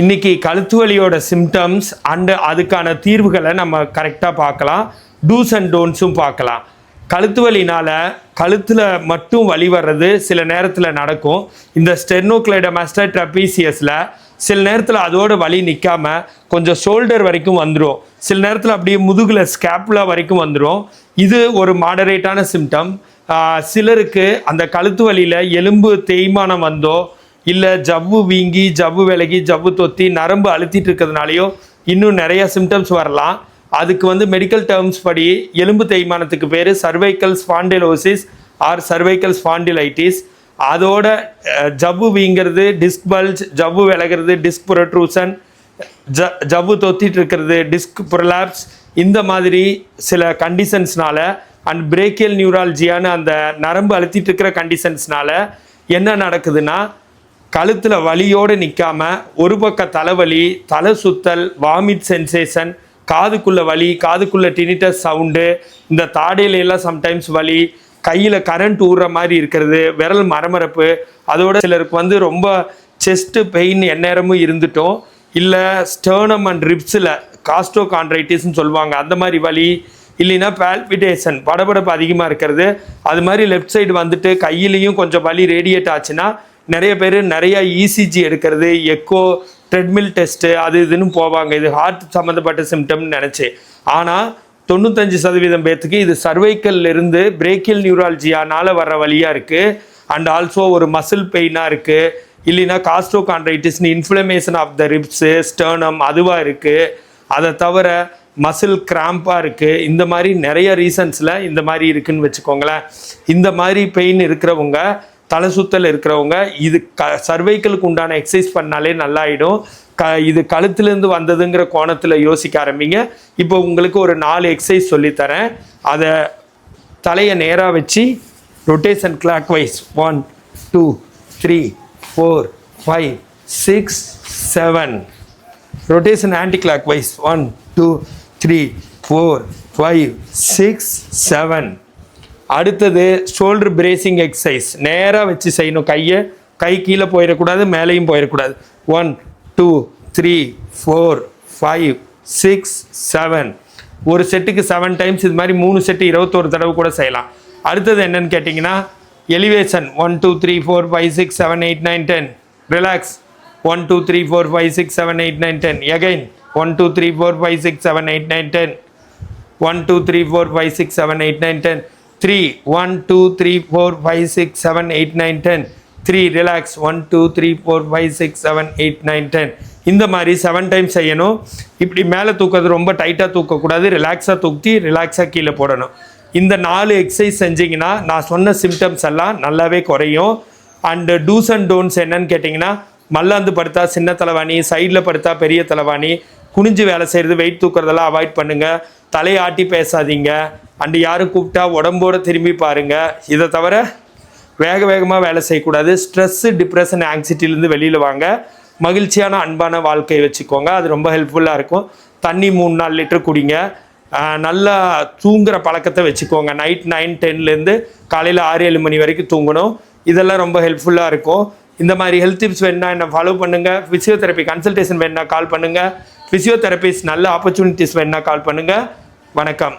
இன்னைக்கு கழுத்து வலியோட symptoms and அதுக்கான தீர்வுகளை நம்ம கரெக்டாக பார்க்கலாம். டூஸ் அண்ட் டோன்ஸும் பார்க்கலாம். கழுத்து வலினால் கழுத்தில் மட்டும் வலி வர்றது சில நேரத்தில் நடக்கும். இந்த ஸ்டெர்னோக்ளைடமாஸ்டர் ட்ரபீசியஸில் சில நேரத்தில் அதோட வலி நிற்காம கொஞ்சம் ஷோல்டர் வரைக்கும் வந்துடும் சில நேரத்தில் அப்படியே முதுகில் ஸ்கேப்புலா வரைக்கும் வந்துடும் இது ஒரு மாடரேட்டான சிம்டம் சிலருக்கு அந்த கழுத்து வலியில் எலும்பு தேய்மானம் வந்தோ இல்லை ஜவ்வு வீங்கி ஜவ்வு விலகி ஜவ்வு தொத்தி நரம்பு அழுத்திட்டு இருக்கிறதுனாலையோ இன்னும் நிறைய சிம்டம்ஸ் வரலாம். அதுக்கு வந்து மெடிக்கல் டேர்ம்ஸ் படி எலும்பு தேய்மானத்துக்கு பேர் cervical spondylosis or cervical spondylitis அதோட ஜவ்வு வீங்கிறது டிஸ்க் பல்ஜ் ஜவ்வு விலகிறது டிஸ்க் புரட்ரூசன் ஜ ஜவ்வு தொத்திட்டு இருக்கிறது டிஸ்க் புரலாப்ஸ் இந்த மாதிரி சில கண்டிஷன்ஸ்னால அண்ட் பிரேக்கியல் நியூராலஜியான அந்த நரம்பு அழுத்திட்டு இருக்கிற கண்டிஷன்ஸ்னால என்ன நடக்குதுன்னா கழுத்தில் வலியோடு நிற்காம ஒரு பக்க தலைவலி தலை சுத்தல் வாமிட் சென்சேஷன் காதுக்குள்ளே வலி காதுக்குள்ளே டினிட்டஸ் சவுண்டு இந்த தாடையிலெல்லாம் சம்டைம்ஸ் வலி கையில் கரண்ட் ஊடுற மாதிரி இருக்கிறது விரல் மரமரப்பு அதோட சிலருக்கு வந்து ரொம்ப செஸ்ட்டு பெயின் எந்நேரமும் இருந்துட்டோம். இல்லை ஸ்டேர்னம் அண்ட் ரிப்ஸில் காஸ்டோ கான்ட்ரைட்டிஸ்ன்னு சொல்லுவாங்க அந்த மாதிரி வலி இல்லைன்னா பால்பிட்டேஷன் படபடப்பு அதிகமாக இருக்கிறது. அது மாதிரி லெஃப்ட் சைடு வந்துட்டு கையிலையும் கொஞ்சம் வலி ரேடியேட் ஆச்சுன்னா நிறைய பேர் நிறைய இசிஜி எடுக்கிறது எக்கோ ட்ரெட்மில் டெஸ்ட்டு அது இதுன்னு போவாங்க. இது ஹார்ட் சம்மந்தப்பட்ட சிம்டம்னு நினச்சி. ஆனால் தொண்ணூத்தஞ்சு சதவீதம் பேர்த்துக்கு இது சர்வைக்கல்ல இருந்து பிரேக்கியல் நியூராலஜியானால வர்ற வழியாக இருக்குது அண்ட் ஆல்சோ ஒரு மசில் பெயினாக இருக்குது இல்லைன்னா காஸ்டோ கான்ட்ரைட்டிஸ்னு inflammation of the ribs sternum அதுவாக இருக்குது அதை தவிர மசில் கிராம்பாக இருக்குது இந்த மாதிரி நிறைய ரீசன்ஸில் இந்த மாதிரி இருக்குன்னு வச்சுக்கோங்களேன். இந்த மாதிரி பெயின் இருக்கிறவங்க தலை சுத்தல் இருக்கிறவங்க இது க சர்வைக்கலுக்கு உண்டான எக்ஸசைஸ் பண்ணாலே நல்லாயிடும். க இது கழுத்துலேருந்து வந்ததுங்கிற கோணத்தில் யோசிக்க ஆரம்பிங்க. இப்போ உங்களுக்கு ஒரு நாலு எக்ஸசைஸ் சொல்லித்தரேன். அதை தலையை நேராக வச்சு rotation clockwise one two three four five six seven rotation anticlockwise one two three four five six seven அடுத்தது ஷோல்டர் பிரேசிங் எக்ஸசைஸ் நேராக வச்சு செய்யணும். கையை கை கீழே போயிடக்கூடாது மேலேயும் போயிடக்கூடாது. One two three four five six seven ஒரு செட்டுக்கு செவன் டைம்ஸ் இது மாதிரி மூணு செட்டு இருபத்தோரு தடவை கூட செய்யலாம். அடுத்தது என்னன்னு கேட்டிங்கன்னா elevation one two three four five six seven eight nine ten relax one two three four five six seven eight nine ten again one two three four five six seven eight nine ten one two three four five six seven eight nine ten three one two three four five six seven eight nine ten three relax one two three four five six seven eight nine ten இந்த மாதிரி seven times செய்யணும். இப்படி மேலே தூக்கிறது ரொம்ப டைட்டாக தூக்கக்கூடாது. ரிலாக்ஸாக தூக்கி ரிலாக்ஸாக கீழே போடணும். இந்த நாலு எக்ஸசைஸ் செஞ்சீங்கன்னா நான் சொன்ன சிம்டம்ஸ் எல்லாம் நல்லாவே குறையும். அண்டு டூஸ் அண்ட் டோன்ஸ் என்னன்னு கேட்டிங்கன்னா மல்லாந்து படுத்தா சின்ன தலைவாணி சைடில் படுத்தா பெரிய தலைவாணி குனிஞ்சு வேலை செய்கிறது வெயிட் தூக்குறதெல்லாம் அவாய்ட் பண்ணுங்கள் தலையாட்டி பேசாதீங்க. அண்டு யாரும் கூப்பிட்டா உடம்போட திரும்பி பாருங்கள் இதை தவிர வேக வேகமாக வேலை செய்யக்கூடாது. ஸ்ட்ரெஸ்ஸு டிப்ரெஷன் ஆங்ஸைட்டிலேருந்து வெளியில் வாங்க. மகிழ்ச்சியான அன்பான வாழ்க்கையை வச்சுக்கோங்க. அது ரொம்ப ஹெல்ப்ஃபுல்லாக இருக்கும். தண்ணி மூணு நாலு லிட்டர் குடிங்க. நல்லா தூங்குற பழக்கத்தை வச்சுக்கோங்க. நைட் நைன் டென்லேருந்து காலையில் ஆறு ஏழு மணி வரைக்கும் தூங்கணும். இதெல்லாம் ரொம்ப ஹெல்ப்ஃபுல்லாக இருக்கும். இந்த மாதிரி ஹெல்த் டிப்ஸ் வேணுன்னா என்ன ஃபாலோ பண்ணுங்கள் ஃபிசியோதெரப்பி கன்சல்டேஷன் வேணுன்னா கால் பண்ணுங்கள் ஃபிசியோதெரபிஸ்ட் நல்ல ஆப்பர்ச்சுனிட்டிஸ் வேணுன்னா கால் பண்ணுங்கள் வணக்கம்.